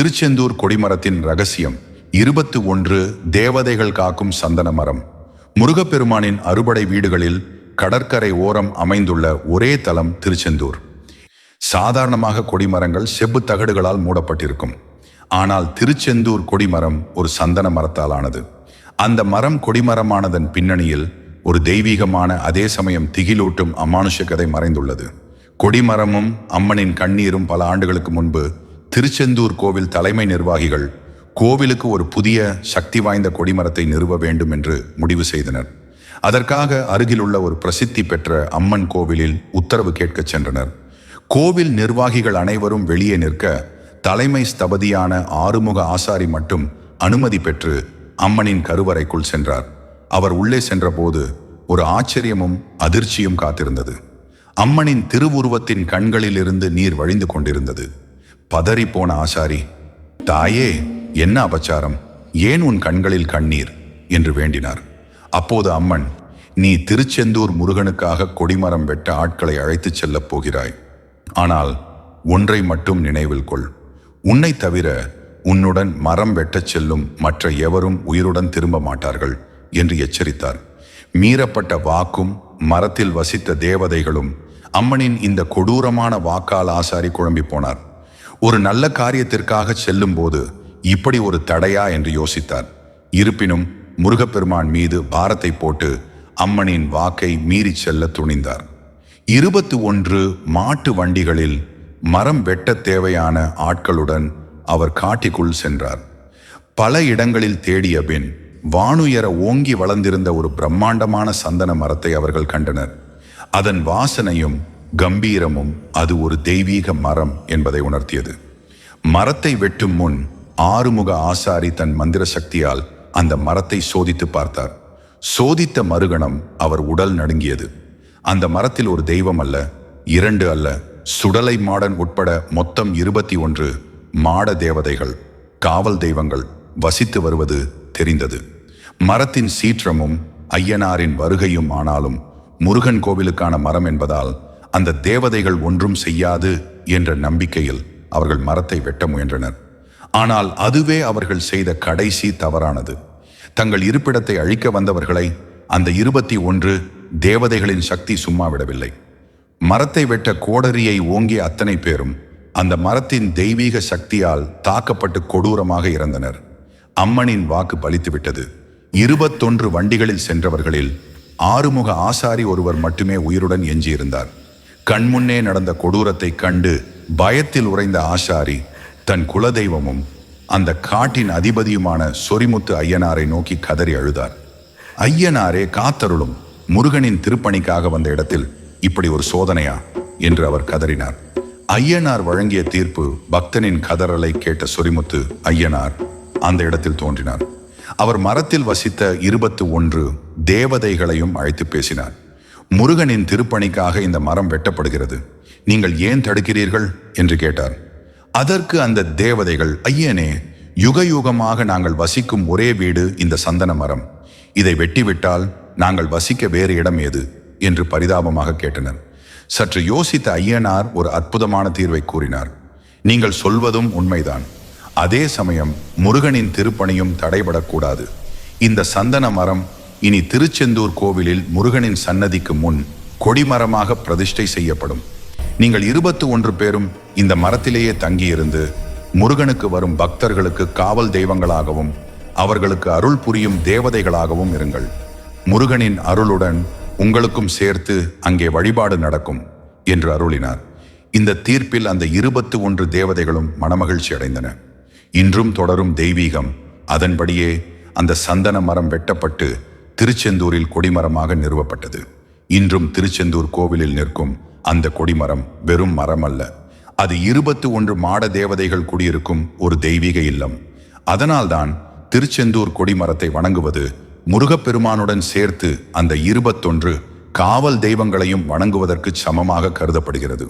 திருச்செந்தூர் கொடிமரத்தின் ரகசியம். இருபத்து ஒன்று தேவதைகள் காக்கும் சந்தன மரம் முருகப்பெருமானின் அறுபடை வீடுகளில் கடற்கரை ஓரம் அமைந்துள்ள ஒரே தலம் திருச்செந்தூர். சாதாரணமாக கொடிமரங்கள் செப்பு தகடுகளால் மூடப்பட்டிருக்கும். ஆனால் திருச்செந்தூர் கொடிமரம் ஒரு சந்தன மரத்தால் ஆனது அந்த மரம் கொடிமரமானதன் பின்னணியில் ஒரு தெய்வீகமான அதே சமயம் திகிலூட்டும் அமானுஷ கதை மறைந்துள்ளது. கொடிமரமும் அம்மனின் கண்ணீரும் பல ஆண்டுகளுக்கு முன்பு திருச்செந்தூர் கோவில் தலைமை நிர்வாகிகள் கோவிலுக்கு ஒரு புதிய சக்தி வாய்ந்த கொடிமரத்தை நிறுவ வேண்டும் என்று முடிவு செய்தனர். அதற்காக அருகிலுள்ள ஒரு பிரசித்தி பெற்ற அம்மன் கோவிலில் உத்தரவு கேட்கச் சென்றனர். கோவில் நிர்வாகிகள் அனைவரும் வெளியே நிற்க தலைமை ஸ்தபதியான ஆறுமுக ஆசாரி மட்டும் அனுமதி பெற்று அம்மனின் கருவறைக்குள் சென்றார். அவர் உள்ளே சென்றபோது ஒரு ஆச்சரியமும் அதிர்ச்சியும் காத்திருந்தது. அம்மனின் திருவுருவத்தின் கண்களிலிருந்து நீர் வழிந்து கொண்டிருந்தது. பதறிப்போன போன ஆசாரி தாயே என்ன அபச்சாரம்? ஏன் உன் கண்களில் கண்ணீர்? என்று வேண்டினார். அப்போது அம்மன் நீ திருச்செந்தூர் முருகனுக்காக கொடிமரம் வெட்ட ஆட்களை அழைத்துச் செல்லப் போகிறாய். ஆனால் ஒன்றை மட்டும் நினைவில் கொள். உன்னை தவிர உன்னுடன் மரம் வெட்டச் செல்லும் மற்ற எவரும் உயிருடன் திரும்ப மாட்டார்கள் என்று எச்சரித்தார். மீறப்பட்ட வாக்கும் மரத்தில் வசித்த தேவதைகளும் அம்மனின் இந்த கொடூரமான வாக்கால் ஆசாரி குழம்பி போனார். ஒரு நல்ல காரியத்திற்காக செல்லும்போது இப்படி ஒரு தடையா என்று யோசித்தார். இருப்பினும் முருகப்பெருமான் மீது பாரத்தை போட்டு அம்மனின் வாக்கை மீறிச் செல்ல துணிந்தார். இருபத்தி ஒன்று மாட்டு வண்டிகளில் மரம் வெட்ட தேவையான ஆட்களுடன் அவர் காட்டிக்குள் சென்றார். பல இடங்களில் தேடிய பின் வானுயர ஓங்கி வளர்ந்திருந்த ஒரு பிரம்மாண்டமான சந்தன மரத்தை அவர்கள் கண்டனர். அதன் வாசனையும் கம்பீரமும் அது ஒரு தெய்வீக மரம் என்பதை உணர்த்தியது. மரத்தை வெட்டும் முன் ஆறுமுக ஆசாரி தன் மந்திர சக்தியால் அந்த மரத்தை சோதித்து பார்த்தார். சோதித்த மறுகணம் அவர் உடல் நடுங்கியது. அந்த மரத்தில் ஒரு தெய்வம் அல்ல இரண்டு அல்ல சுடலை மாடன் உட்பட மொத்தம் இருபத்தி ஒன்று மாட தேவதைகள் காவல் தெய்வங்கள் வசித்து வருவது தெரிந்தது. மரத்தின் சீற்றமும் ஐயனாரின் வருகையும் ஆனாலும் முருகன் கோவிலுக்கான மரம் என்பதால் அந்த தேவதைகள் ஒன்றும் செய்யாது என்ற நம்பிக்கையில் அவர்கள் மரத்தை வெட்ட முயன்றனர். ஆனால் அதுவே அவர்கள் செய்த கடைசி தவறானது. தங்கள் இருப்பிடத்தை அழிக்க வந்தவர்களை அந்த இருபத்தி ஒன்று தேவதைகளின் சக்தி சும்மா விடவில்லை. மரத்தை வெட்ட கோடரியை ஓங்கிய அத்தனை பேரும் அந்த மரத்தின் தெய்வீக சக்தியால் தாக்கப்பட்டு கொடூரமாக இறந்தனர். அம்மனின் வாக்கு பலித்துவிட்டது. இருபத்தொன்று வண்டிகளில் சென்றவர்களில் ஆறுமுக ஆசாரி ஒருவர் மட்டுமே உயிருடன் எஞ்சியிருந்தார். கண்முன்னே நடந்த கொடூரத்தை கண்டு பயத்தில் உறைந்த ஆசாரி தன் குலதெய்வமும் அந்த காட்டின் அதிபதியுமான சொரிமுத்து ஐயனாரை நோக்கி கதறி அழுதார். ஐயனாரே காத்தருளும் முருகனின் திருப்பணிக்காக வந்த இடத்தில் இப்படி ஒரு சோதனையா? என்று அவர் கதறினார். ஐயனார் வழங்கிய தீர்ப்பு பக்தனின் கதறலை கேட்ட சொரிமுத்து ஐயனார் அந்த இடத்தில் தோன்றினார். அவர் மரத்தில் வசித்த இருபத்து ஒன்று தேவதைகளையும் அழைத்து பேசினார். முருகனின் திருப்பணிக்காக இந்த மரம் வெட்டப்படுகிறது. நீங்கள் ஏன் தடுக்கிறீர்கள்? என்று கேட்டார். அதற்கு அந்த தேவதைகள் ஐயனே யுக யுகமாக நாங்கள் வசிக்கும் ஒரே வீடு இந்த சந்தன மரம். இதை வெட்டிவிட்டால் நாங்கள் வசிக்க வேறு இடம் ஏது? என்று பரிதாபமாக கேட்டனர். சற்று யோசித்த ஐயனார் ஒரு அற்புதமான தீர்வை கூறினார். நீங்கள் சொல்வதும் உண்மைதான். அதே சமயம் முருகனின் திருப்பணியும் தடைபடக்கூடாது. இந்த சந்தன மரம் இனி திருச்செந்தூர் கோவிலில் முருகனின் சன்னதிக்கு முன் கொடிமரமாக பிரதிஷ்டை செய்யப்படும். நீங்கள் இருபத்து ஒன்று பேரும் இந்த மரத்திலேயே தங்கியிருந்து முருகனுக்கு வரும் பக்தர்களுக்கு காவல் தெய்வங்களாகவும் அவர்களுக்கு அருள் புரியும் தேவதைகளாகவும் இருங்கள். முருகனின் அருளுடன் உங்களுக்கும் சேர்த்து அங்கே வழிபாடு நடக்கும் என்று அருளினார். இந்த தீர்ப்பில் அந்த இருபத்து ஒன்று தேவதைகளும் மனமகிழ்ச்சி அடைந்தன. இன்றும் தொடரும் தெய்வீகம் அதன்படியே அந்த சந்தன மரம் வெட்டப்பட்டு திருச்செந்தூரில் கொடிமரமாக நிறுவப்பட்டது. இன்றும் திருச்செந்தூர் கோவிலில் நிற்கும் அந்த கொடிமரம் வெறும் மரம் அல்ல அது இருபத்து ஒன்று மாட தேவதைகள் குடியிருக்கும் ஒரு தெய்வீக இல்லம். அதனால்தான் திருச்செந்தூர் கொடிமரத்தை வணங்குவது முருகப்பெருமானுடன் சேர்த்து அந்த இருபத்தொன்று காவல் தெய்வங்களையும் வணங்குவதற்கு சமமாக கருதப்படுகிறது.